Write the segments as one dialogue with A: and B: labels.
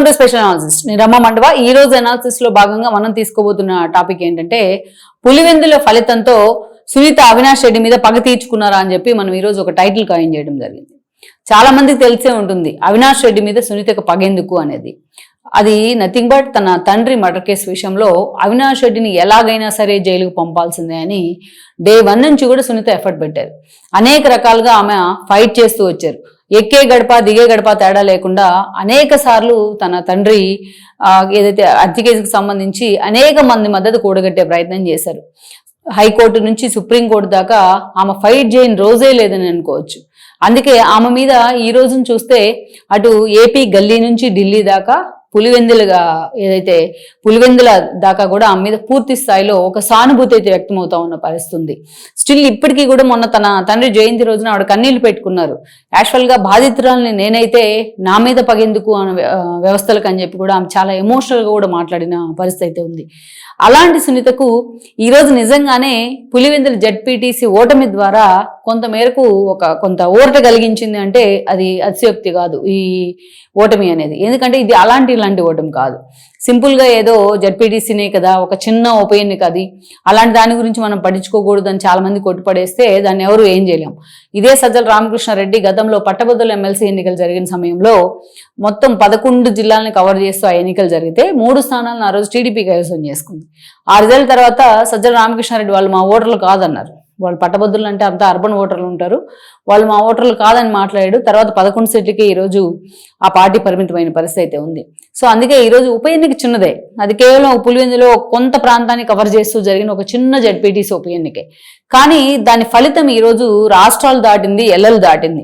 A: Welcome to special analysis నేను రమ్మ మండవ. ఈ రోజు అనాలిసిస్లో భాగంగా మనం తీసుకోబోతున్న టాపిక్ ఏంటంటే పులివెందుల ఫలితంతో సునీత అవినాష్ రెడ్డి మీద పగ తీర్చుకున్నారా అని చెప్పి మనం ఈ రోజు ఒక టైటిల్ కాయిన్ చేయడం జరిగింది. చాలా మందికి తెలిసే ఉంటుంది అవినాష్ రెడ్డి మీద సునీతకు పగెందుకు అనేది. అది నథింగ్ బట్ తన తండ్రి మర్డర్ కేసు విషయంలో అవినాష్ రెడ్డిని ఎలాగైనా సరే జైలుకు పంపాల్సిందే అని డే వన్ నుంచి కూడా సునీత ఎఫర్ట్ పెట్టారు. అనేక రకాలుగా ఆమె ఫైట్ చేస్తూ వచ్చారు. ఎక్కే గడప దిగే గడప తేడా లేకుండా అనేక సార్లు తన తండ్రి ఏదైతే హత్య కేసుకు సంబంధించి అనేక మంది మద్దతు కూడగట్టే ప్రయత్నం చేశారు. హైకోర్టు నుంచి సుప్రీంకోర్టు దాకా ఆమె ఫైట్ చేయని రోజే లేదని అనుకోవచ్చు. అందుకే ఆమె మీద ఈ రోజును చూస్తే అటు ఏపీ గల్లీ నుంచి ఢిల్లీ దాకా పులివెందులుగా ఏదైతే పులివెందుల దాకా కూడా ఆమె మీద పూర్తి స్థాయిలో ఒక సానుభూతి అయితే వ్యక్తమవుతా ఉన్న పరిస్థితుంది. స్టిల్ ఇప్పటికీ కూడా మొన్న తన తండ్రి జయంతి రోజున ఆవిడ కన్నీళ్ళు పెట్టుకున్నారు. యాక్చువల్గా బాధితురాల్ని నేనైతే నా మీద పగేందుకు అనే వ్యవస్థలకు అని చెప్పి కూడా ఆమె చాలా ఎమోషనల్గా కూడా మాట్లాడిన పరిస్థితి అయితే ఉంది. అలాంటి సునీతకు ఈరోజు నిజంగానే పులివెందుల జడ్పీటీసీ ఓటమి ద్వారా కొంత మేరకు ఒక కొంత ఊరట కలిగించింది అంటే అది అతిశయోక్తి కాదు ఈ ఓటమి అనేది. ఎందుకంటే ఇది అలాంటి ఇలాంటి ఓటమి కాదు. సింపుల్గా ఏదో జడ్పీటీసీనే కదా ఒక చిన్న ఉప ఎన్నిక అది అలాంటి దాని గురించి మనం పట్టించుకోకూడదు అని చాలామంది కొట్టుపడేస్తే దాన్ని ఎవరు ఏం చేయలేం. ఇదే సజ్జల రామకృష్ణారెడ్డి గతంలో పట్టభద్రుల ఎమ్మెల్సీ ఎన్నికలు జరిగిన సమయంలో మొత్తం పదకొండు జిల్లాలను కవర్ చేస్తూ ఆ ఎన్నికలు జరిగితే మూడు స్థానాలను ఆ రోజు టీడీపీ కైవసం చేసుకుంది. ఆ రిజల్ట్ తర్వాత సజ్జల రామకృష్ణారెడ్డి వాళ్ళు మా ఓటర్లు కాదన్నారు. వాళ్ళు పట్టభద్రులు అంటే అంతా అర్బన్ ఓటర్లు ఉంటారు. వాళ్ళు మా ఓటర్లు కాదని మాట్లాడాడు. తర్వాత పదకొండు సీట్లకి ఈరోజు ఆ పార్టీ పరిమితమైన పరిస్థితి అయితే ఉంది. సో అందుకే ఈరోజు ఉప ఎన్నిక చిన్నదే. అది కేవలం పులివెందులో కొంత ప్రాంతాన్ని కవర్ చేస్తూ జరిగిన ఒక చిన్న జడ్పీటీసీ ఉప ఎన్నికే. కానీ దాని ఫలితం ఈరోజు రాష్ట్రాలు దాటింది ఎల్లలు దాటింది.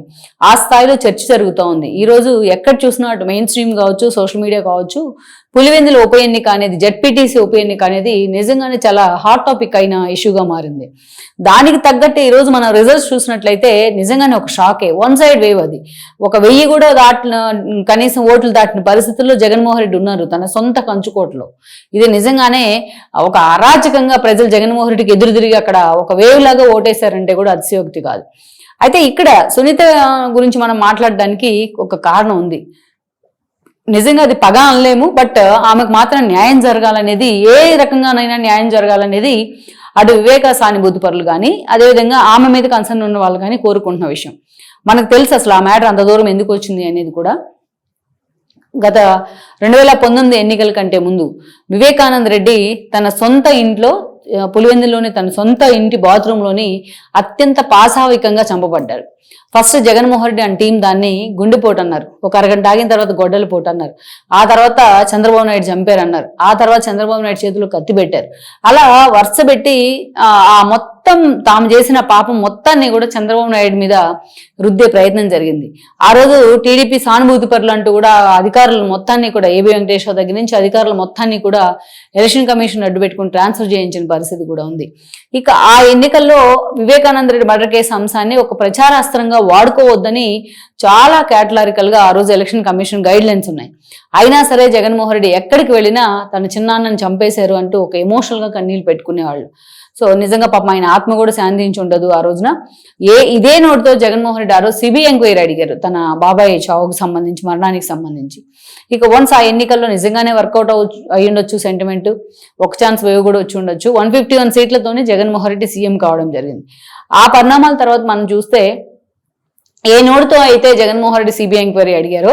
A: ఆ స్థాయిలో చర్చ జరుగుతూ ఉంది. ఈరోజు ఎక్కడ చూసినా అటు మెయిన్ స్ట్రీమ్ కావచ్చు సోషల్ మీడియా కావచ్చు పులివెందుల ఉప ఎన్నిక అనేది జడ్పీటీసీ ఉప ఎన్నిక అనేది నిజంగానే చాలా హాట్ టాపిక్ అయిన ఇష్యూగా మారింది. దానికి తగ్గట్టు ఈరోజు మనం రిజల్ట్స్ చూసినట్లయితే నిజంగానే ఒక షాకే వన్ సైడ్ వేవ్ అది. ఒక వెయ్యి కూడా దాటిన కనీసం ఓట్లు దాటిన పరిస్థితుల్లో జగన్మోహన్ రెడ్డి ఉన్నారు తన సొంత కంచుకోట్లో. ఇది నిజంగానే ఒక అరాచకంగా ప్రజలు జగన్మోహన్ రెడ్డికి ఎదురు తిరిగి అక్కడ ఒక వేవ్ లాగా ఓటేశారంటే కూడా అతిశయోక్తి కాదు. అయితే ఇక్కడ సునీత గురించి మనం మాట్లాడడానికి ఒక కారణం ఉంది. నిజంగా అది పగ అనలేము బట్ ఆమెకు మాత్రం న్యాయం జరగాలనేది ఏ రకంగానైనా న్యాయం జరగాలనేది అటు వివేక సానుభూతిపరులు కానీ అదేవిధంగా ఆమె మీద కన్సర్న్ ఉన్న వాళ్ళు కానీ కోరుకుంటున్న విషయం. మనకు తెలుసు అసలు ఆ మ్యాటర్ అంత దూరం ఎందుకు వచ్చింది అనేది కూడా. గత రెండు వేల పంతొమ్మిది ఎన్నికల కంటే ముందు వివేకానంద రెడ్డి తన సొంత ఇంట్లో పులివెందులోని తన సొంత ఇంటి బాత్రూంలోని అత్యంత పాశావికంగా చంపబడ్డారు. First Jaganmohan Reddy and team దాన్ని గుండెపోటు అన్నారు. ఒక అరగంట ఆగిన తర్వాత గొడ్డలు పోటు అన్నారు. ఆ తర్వాత చంద్రబాబు నాయుడు చంపారు అన్నారు. ఆ తర్వాత చంద్రబాబు నాయుడు చేతులు కత్తి పెట్టారు. అలా వరుస పెట్టి ఆ మొత్తం మొత్తం తాము చేసిన పాపం మొత్తాన్ని కూడా చంద్రబాబు నాయుడు మీద రుద్దే ప్రయత్నం జరిగింది. ఆ రోజు టీడీపీ సానుభూతి పరులు అంటూ కూడా అధికారులు మొత్తాన్ని కూడా ఏబి వెంకటేశ్వర దగ్గర నుంచి అధికారుల మొత్తాన్ని కూడా ఎలక్షన్ కమిషన్ అడ్డు పెట్టుకుని ట్రాన్స్ఫర్ చేయించిన పరిస్థితి కూడా ఉంది. ఇక ఆ ఎన్నికల్లో వివేకానంద రెడ్డి మర్డర్ కేసు అంశాన్ని ఒక ప్రచారాస్త్రంగా వాడుకోవద్దని చాలా కేటలారికల్గా ఆ రోజు ఎలక్షన్ కమిషన్ గైడ్ లైన్స్ ఉన్నాయి. అయినా సరే జగన్మోహన్ రెడ్డి ఎక్కడికి వెళ్ళినా తన చిన్నాన్నని చంపేశారు అంటూ ఒక ఎమోషనల్గా కన్నీళ్ళు పెట్టుకునేవాళ్ళు. సో నిజంగా పాపం ఆయన ఆత్మ కూడా శాంతించి ఉండదు ఆ రోజున. ఏ ఇదే నోటితో జగన్మోహన్ రెడ్డి ఆ రోజు సిబిఐ ఎంక్వైరీ అడిగారు తన బాబాయ్ చావుకు సంబంధించి మరణానికి సంబంధించి. ఇక వన్స్ ఆ ఎన్నికల్లో నిజంగానే వర్కౌట్ అయ్యి ఉండొచ్చు సెంటిమెంట్ ఒక ఛాన్స్ వేవ్ కూడా వచ్చి ఉండొచ్చు వన్ ఫిఫ్టీ వన్ సీట్లతోనే జగన్మోహన్ రెడ్డి సీఎం కావడం జరిగింది. ఆ పరిణామాల తర్వాత మనం చూస్తే ఏ నోటుతో అయితే జగన్మోహన్ రెడ్డి సిబిఐ ఎంక్వైరీ అడిగారో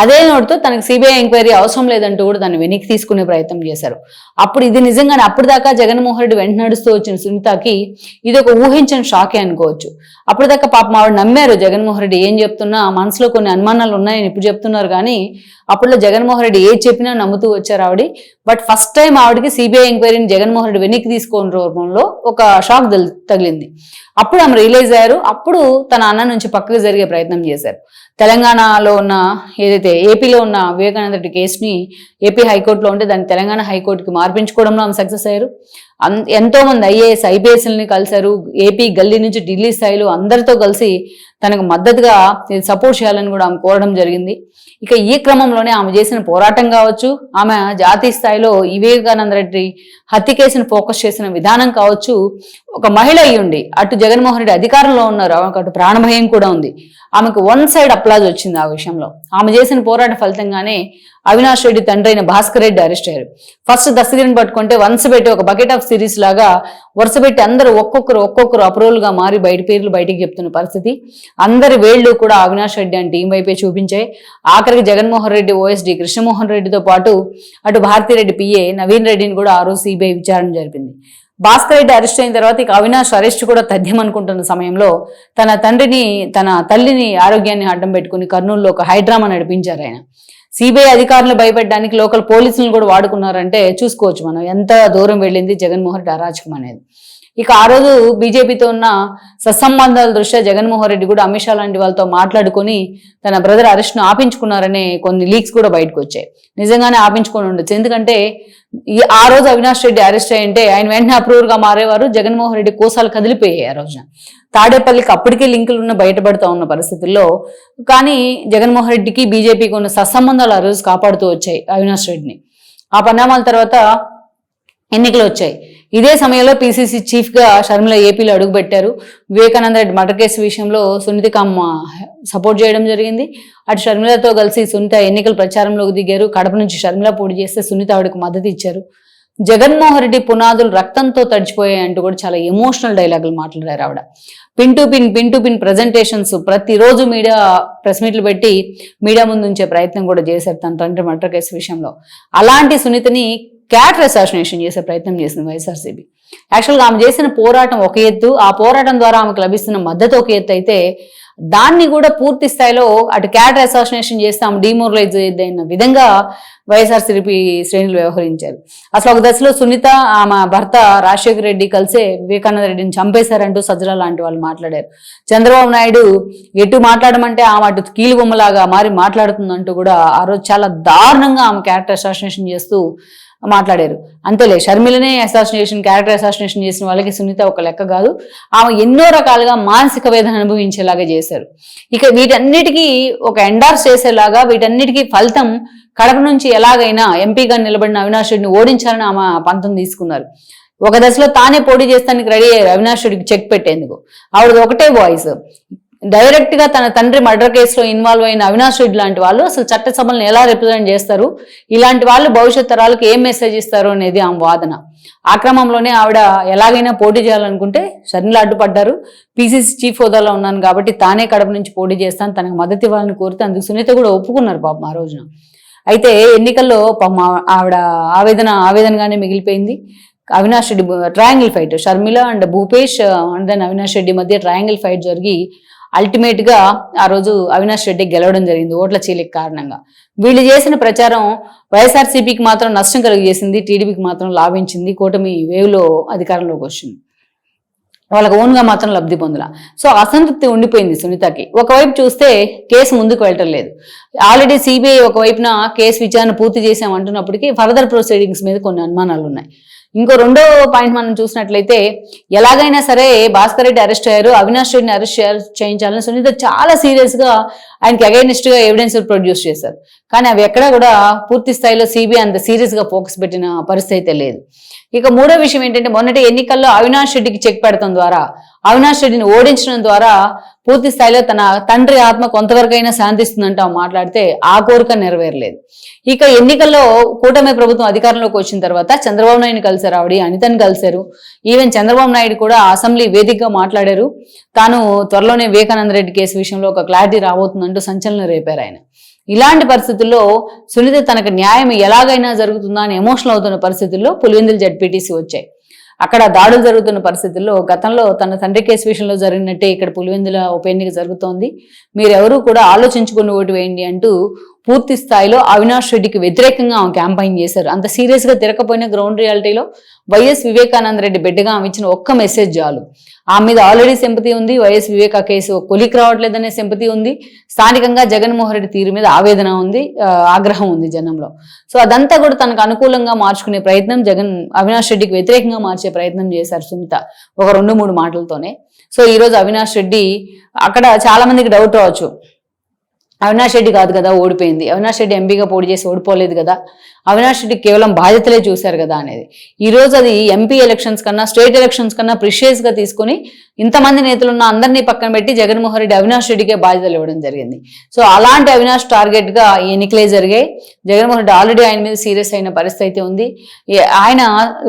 A: అదే నోటుతో తనకి సిబిఐ ఎంక్వైరీ అవసరం లేదంటూ కూడా దాన్ని వెనక్కి తీసుకునే ప్రయత్నం చేశారు. అప్పుడు ఇది నిజంగానే అప్పుడు దాకా జగన్మోహన్ రెడ్డి వెంట నడుస్తూ వచ్చిన సునీతకి ఇది ఒక ఊహించని షాకే అనుకోవచ్చు. అప్పుడు దాకా పాపం ఆవిడ నమ్మారు జగన్మోహన్ రెడ్డి ఏం చెప్తున్నా మనసులో కొన్ని అనుమానాలు ఉన్నాయని ఇప్పుడు చెప్తున్నారు కానీ అప్పుడులో జగన్మోహన్ రెడ్డి ఏది చెప్పినా నమ్ముతూ వచ్చారు ఆవిడ. బట్ ఫస్ట్ టైం ఆవిడకి సిబిఐ ఎంక్వైరీని జగన్మోహన్ రెడ్డి వెనక్కి తీసుకోని రూపంలో ఒక షాక్ తగిలింది. అప్పుడు ఆమె రియలైజ్ అయ్యారు. అప్పుడు తన అన్న నుంచి పక్కకు జరిగే ప్రయత్నం చేశారు. తెలంగాణలో ఉన్న ఏదైతే ఏపీలో ఉన్న వివేకానంద రెడ్డి కేసుని ఏపీ హైకోర్టులో ఉంటే దాన్ని తెలంగాణ హైకోర్టుకి మార్పించుకోవడంలో ఆమె సక్సెస్ అయ్యారు. అన్- ఎంతోమంది ఐఏఎస్ ఐపీఎస్ని కలిశారు. ఏపీ గల్లీ నుంచి ఢిల్లీ స్థాయిలో అందరితో కలిసి తనకు మద్దతుగా సపోర్ట్ చేయాలని కూడా ఆమె కోరడం జరిగింది. ఇక ఈ క్రమంలోనే ఆమె చేసిన పోరాటం కావచ్చు ఆమె జాతీయ స్థాయిలో వివేకానంద రెడ్డి హత్య కేసును ఫోకస్ చేసిన విధానం కావచ్చు ఒక మహిళ అయి ఉండి అటు జగన్మోహన్ రెడ్డి అధికారంలో ఉన్నారు ఆమెకు అటు ప్రాణభయం కూడా ఉంది. ఆమెకు వన్ సైడ్ అప్లాజ్ వచ్చింది ఆ విషయంలో. ఆమె చేసిన పోరాట ఫలితంగానే అవినాష్ రెడ్డి తండ్రి అయిన భాస్కర్ రెడ్డి అరెస్ట్ అయ్యారు. ఫస్ట్ దస్తగిరిని పట్టుకుంటే వన్స్ పెట్టి ఒక బకెట్ ఆఫ్ సిరీస్ లాగా వరుస పెట్టి అందరూ ఒక్కొక్కరు ఒక్కొక్కరు అప్రూవల్గా మారి బయట పేర్లు బయటికి చెప్తున్న పరిస్థితి. అందరి వేళ్ళు కూడా అవినాష్ రెడ్డి అని టీం వైపే చూపించాయి. ఆఖరికి జగన్మోహన్ రెడ్డి ఓఎస్డి కృష్ణమోహన్ రెడ్డితో పాటు అటు భారతిరెడ్డి పిఏ నవీన్ రెడ్డిని కూడా ఆ రోజు సిబిఐ విచారణ జరిపింది. భాస్కర్ రెడ్డి అరెస్ట్ అయిన తర్వాత ఇక అవినాష్ అరెస్ట్ కూడా తథ్యం అనుకుంటున్న సమయంలో తన తండ్రిని తన తల్లిని ఆరోగ్యాన్ని అడ్డం పెట్టుకుని కర్నూలులో ఒక హైడ్రామా నడిపించారు ఆయన. సిబిఐ అధికారులు భయపెట్టడానికి లోకల్ పోలీసులను కూడా వాడుకున్నారంటే చూసుకోవచ్చు మనం. ఎంత దూరం వెళ్ళింది జగన్మోహన్ రెడ్డి అరాచకం అనేది. ఇక ఆ రోజు బీజేపీతో ఉన్న సత్సంబంధాల దృష్ట్యా జగన్మోహన్ రెడ్డి కూడా అమిత్ షా లాంటి వాళ్ళతో మాట్లాడుకుని తన బ్రదర్ అరెస్ట్ను ఆపించుకున్నారనే కొన్ని లీక్స్ కూడా బయటకు వచ్చాయి. నిజంగానే ఆపించుకొని ఉండొచ్చు. ఎందుకంటే ఈ ఆ రోజు అవినాష్ రెడ్డి అరెస్ట్ అయ్యింటే ఆయన వెంటనే అప్రూవర్గా మారేవారు జగన్మోహన్ రెడ్డి కోసాలు కదిలిపోయాయి ఆ రోజున. తాడేపల్లికి అప్పటికే లింకులు ఉన్న బయటపడుతూ ఉన్న పరిస్థితుల్లో కానీ జగన్మోహన్ రెడ్డికి బీజేపీకి ఉన్న సత్సంబంధాలు ఆ రోజు కాపాడుతూ వచ్చాయి అవినాష్ రెడ్డిని. ఆ పరిణామాల తర్వాత ఎన్నికలు వచ్చాయి. ఇదే సమయంలో పిసిసి చీఫ్గా షర్మిల ఏపీలో అడుగుపెట్టారు. వివేకానంద రెడ్డి మర్డర్ కేసు విషయంలో సునీతికమ్మ సపోర్ట్ చేయడం జరిగింది. అటు షర్మిలతో కలిసి సునీత ఎన్నికల ప్రచారంలోకి దిగారు. కడప నుంచి షర్మిల పోటీ చేస్తే సునీత ఆవిడకు మద్దతు ఇచ్చారు. జగన్మోహన్ రెడ్డి పునాదులు రక్తంతో తడిచిపోయాయి అంటూ కూడా చాలా ఎమోషనల్ డైలాగులు మాట్లాడారు ఆవిడ. Pin to pin pin to pin presentations ప్రతిరోజు మీడియా ప్రెస్ మీట్లు పెట్టి మీడియా ముందు ఉంచే ప్రయత్నం కూడా చేశారు తన తండ్రి మర్డర్ కేసు విషయంలో. అలాంటి సునీతని క్యాటర్ అసాసినేషన్ చేసే ప్రయత్నం చేసింది వైఎస్ఆర్సీపీ. యాక్చువల్గా ఆమె చేసిన పోరాటం ఒక ఎత్తు ఆ పోరాటం ద్వారా ఆమెకు లభిస్తున్న మద్దతు ఒక ఎత్తు అయితే దాన్ని కూడా పూర్తి స్థాయిలో అటు క్యాటర్ అసాసినేషన్ చేస్తే ఆమె డిమోరలైజ్ అయిన విధంగా వైఎస్ఆర్సీపీ శ్రేణులు వ్యవహరించారు. అసలు ఒక దశలో సునీత ఆమె భర్త రాజశేఖర రెడ్డి కలిసే వివేకానంద రెడ్డిని చంపేశారంటూ సజ్జల లాంటి వాళ్ళు మాట్లాడారు. చంద్రబాబు నాయుడు ఎటు మాట్లాడమంటే ఆమె అటు కీలుబొమ్మలాగా మారి మాట్లాడుతుందంటూ కూడా ఆ రోజు చాలా దారుణంగా ఆమె క్యారెక్టర్ అసాసినేషన్ చేస్తూ మాట్లాడారు. అంతేలే షర్మిలనే అసాసినేషన్ క్యారెక్టర్ అసాసినేషన్ చేసిన వాళ్ళకి సునీత ఒక లెక్క కాదు. ఆమె ఎన్నో రకాలుగా మానసిక వేదన అనుభవించేలాగా చేశారు. ఇక వీటన్నిటికీ ఒక ఎండార్స్ చేసేలాగా వీటన్నిటికీ ఫలితం కడప నుంచి ఎలాగైనా ఎంపీగా నిలబడిన అవినాష్ రెడ్డిని ఓడించాలని ఆమె పంతం తీసుకున్నారు. ఒక దశలో తానే పోటీ చేస్తానికి రెడీ అయ్యారు అవినాష్ రెడ్డికి చెక్ పెట్టేందుకు. ఆవిడ ఒకటే వాయిస్ డైరెక్ట్గా తన తండ్రి మర్డర్ కేసులో ఇన్వాల్వ్ అయిన అవినాష్ రెడ్డి లాంటి వాళ్ళు అసలు చట్టసభలను ఎలా రిప్రజెంట్ చేస్తారు? ఇలాంటి వాళ్ళు భవిష్యత్ తరాలకు ఏం మెసేజ్ ఇస్తారు అనేది ఆమె వాదన. ఆ క్రమంలోనే ఆవిడ ఎలాగైనా పోటీ చేయాలనుకుంటే షర్మిల అడ్డుపడ్డారు. పీసీసీ చీఫ్ హోదాలో ఉన్నాను కాబట్టి తానే కడప నుంచి పోటీ చేస్తాను తనకు మద్దతు ఇవ్వాలని కోరితే అందుకు సునీత కూడా ఒప్పుకున్నారు పాపం ఆ రోజున. అయితే ఎన్నికల్లో పాపం ఆవిడ ఆవేదన ఆవేదనగానే మిగిలిపోయింది. Avinash Reddy triangle fight Sharmila and Bhupesh and then Avinash Reddy మధ్య ట్రయాంగిల్ ఫైట్ జరిగి అల్టిమేట్గా ఆ రోజు అవినాష్ రెడ్డి గెలవడం జరిగింది ఓట్ల చీలిక కారణంగా. వీళ్ళు చేసిన ప్రచారం వైఎస్ఆర్సీపీకి మాత్రం నష్టం కలిగజేసింది టీడీపీకి మాత్రం లాభించింది కూటమి వేవ్లో అధికారంలోకి వచ్చింది. వాళ్ళకి ఓన్గా మాత్రం లబ్ధి పొందల. సో అసంతృప్తి ఉండిపోయింది సునీతకి. ఒకవైపు చూస్తే కేసు ముందుకు వెళ్ళటం లేదు. ఆల్రెడీ సిబిఐ ఒకవైపున కేసు విచారణ పూర్తి చేశామంటున్నప్పటికీ ఫర్దర్ ప్రొసీడింగ్స్ మీద కొన్ని అనుమానాలు ఉన్నాయి ఇంకో రెండో పాయింట్ మనం చూసినట్లయితే ఎలాగైనా సరే భాస్కర్ రెడ్డి అరెస్ట్ అయ్యారు అవినాష్ రెడ్డిని అరెస్ట్ చేయించాలని సునీత చాలా సీరియస్గా ఆయనకి అగైనిస్ట్గా ఎవిడెన్స్ ప్రొడ్యూస్ చేశారు. కానీ అవి ఎక్కడా కూడా పూర్తి స్థాయిలో సిబిఐ అంత సీరియస్గా ఫోకస్ పెట్టిన పరిస్థితి అయితే లేదు. ఇక మూడో విషయం ఏంటంటే మొన్నటి ఎన్నికల్లో అవినాష్ రెడ్డికి చెక్ పెడతాం ద్వారా అవినాష్ రెడ్డిని ఓడించడం ద్వారా పూర్తి స్థాయిలో తన తండ్రి ఆత్మ కొంతవరకైనా శాంతిస్తుందంటే మాట్లాడితే ఆ కోరిక నెరవేరలేదు. ఇక ఎన్నికల్లో కూటమి ప్రభుత్వం అధికారంలోకి వచ్చిన తర్వాత చంద్రబాబు నాయుడు కలిశారు ఆవిడ అనితని కలిశారు. ఈవెన్ చంద్రబాబు నాయుడు కూడా అసెంబ్లీ వేదికగా మాట్లాడారు. తాను త్వరలోనే వివేకానంద రెడ్డి కేసు విషయంలో ఒక క్లారిటీ రాబోతుందంటూ సంచలనం రేపారు ఆయన. ఇలాంటి పరిస్థితుల్లో సునీత తనకు న్యాయం ఎలాగైనా జరుగుతుందా అని ఎమోషనల్ అవుతున్న పరిస్థితుల్లో పులివెందులు జడ్పీటీసీ వచ్చాయి. అక్కడ దాడులు జరుగుతున్న పరిస్థితుల్లో గతంలో తన తండ్రి కేసు విషయంలో జరిగినట్టే ఇక్కడ పులివెందుల ఉప ఎన్నిక జరుగుతోంది. మీరెవరూ కూడా ఆలోచించుకుని ఓటు వేయండి అంటూ పూర్తి స్థాయిలో అవినాష్ రెడ్డికి వ్యతిరేకంగా ఆమె క్యాంపైన్ చేశారు. అంత సీరియస్గా గ్రౌండ్ రియాలిటీలో వైఎస్ వివేకానంద రెడ్డి బిడ్డగా ఆమె ఇచ్చిన ఒక్క మెసేజ్ చాలు. ఆమె మీద ఆల్రెడీ సింపతి ఉంది. వైఎస్ వివేక కేసు కొలికి రావట్లేదనే సింపతి ఉంది. స్థానికంగా జగన్మోహన్ రెడ్డి తీరు మీద ఆవేదన ఉంది. ఆగ్రహం ఉంది జనంలో. సో అదంతా కూడా తనకు అనుకూలంగా మార్చుకునే ప్రయత్నం జగన్ అవినాష్ రెడ్డికి వ్యతిరేకంగా మార్చే ప్రయత్నం చేశారు సుమిత ఒక రెండు మూడు మాటలతోనే. సో ఈరోజు అవినాష్ రెడ్డి అక్కడ చాలా మందికి డౌట్ రావచ్చు. అవినాష్ రెడ్డి కాదు కదా ఓడిపోయింది. అవినాష్ రెడ్డి ఎంపీగా పోటీ చేసి ఓడిపోలేదు కదా అవినాష్ రెడ్డి కేవలం బాధ్యతలే చూశారు కదా అనేది. ఈ రోజు అది ఎంపీ ఎలక్షన్స్ కన్నా స్టేట్ ఎలక్షన్స్ కన్నా ప్రిషియస్గా తీసుకుని ఇంతమంది నేతలు ఉన్న అందరినీ పక్కన పెట్టి జగన్మోహన్ రెడ్డి అవినాష్ రెడ్డికే బాధ్యతలు ఇవ్వడం జరిగింది. సో అలాంటి అవినాష్ టార్గెట్గా ఈ ఎన్నికలే జరిగాయి. జగన్మోహన్ రెడ్డి ఆల్రెడీ ఆయన మీద సీరియస్ అయిన పరిస్థితి అయితే ఉంది. ఆయన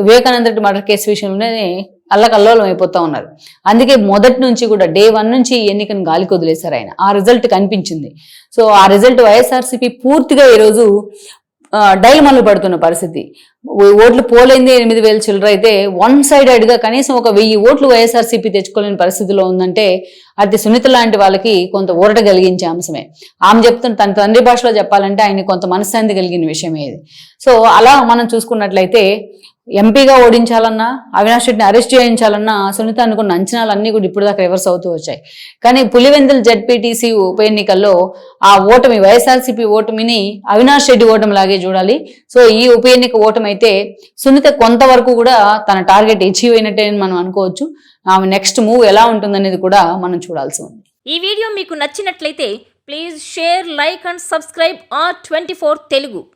A: వివేకానంద రెడ్డి మర్డర్ కేసు విషయంలోనే అల్లకల్లోలం అయిపోతూ ఉన్నారు అందుకే మొదటి నుంచి కూడా డే వన్ నుంచి ఎన్నికను గాలికి వదిలేశారు ఆయన. ఆ రిజల్ట్ కనిపించింది. సో ఆ రిజల్ట్ వైఎస్ఆర్సీపీ పూర్తిగా ఈరోజు ఆ, డైలమల్లు పడుతున్న పరిస్థితి. ఓట్లు పోలేంది ఎనిమిది వేల చిల్లర అయితే వన్ సైడెడ్గా కనీసం ఒక వెయ్యి ఓట్లు వైఎస్ఆర్సీపీ తెచ్చుకోలేని పరిస్థితిలో ఉందంటే అది సునీత లాంటి వాళ్ళకి కొంత ఊరట కలిగించే అంశమే. ఆమె చెప్తున్న తన తండ్రి భాషలో చెప్పాలంటే ఆయన కొంత మనశ్శాంతి కలిగిన విషయమే ఇది. సో అలా మనం చూసుకున్నట్లయితే ఎంపీగా ఓడించాలన్నా అవినాష్ రెడ్డిని అరెస్ట్ చేయించాలన్నా సునీత అనుకున్న అంచనాలు అన్నీ కూడా ఇప్పుడు దాకా రివర్స్ అవుతూ వచ్చాయి. కానీ పులివెందుల జడ్పీటీసీ ఉప ఎన్నికల్లో ఆ ఓటమి వైఎస్ఆర్సీపీ ఓటమిని అవినాష్ రెడ్డి ఓటమి లాగే చూడాలి. సో ఈ ఉప ఎన్నిక ఓటమి అయితే సునీత కొంతవరకు కూడా తన టార్గెట్ అచీవ్ అయినట్టే అని మనం అనుకోవచ్చు. ఆమె నెక్స్ట్ మూవ్ ఎలా ఉంటుందనేది కూడా మనం చూడాల్సి ఉంది.
B: ఈ వీడియో మీకు నచ్చినట్లయితే please share like and subscribe R twenty Telugu.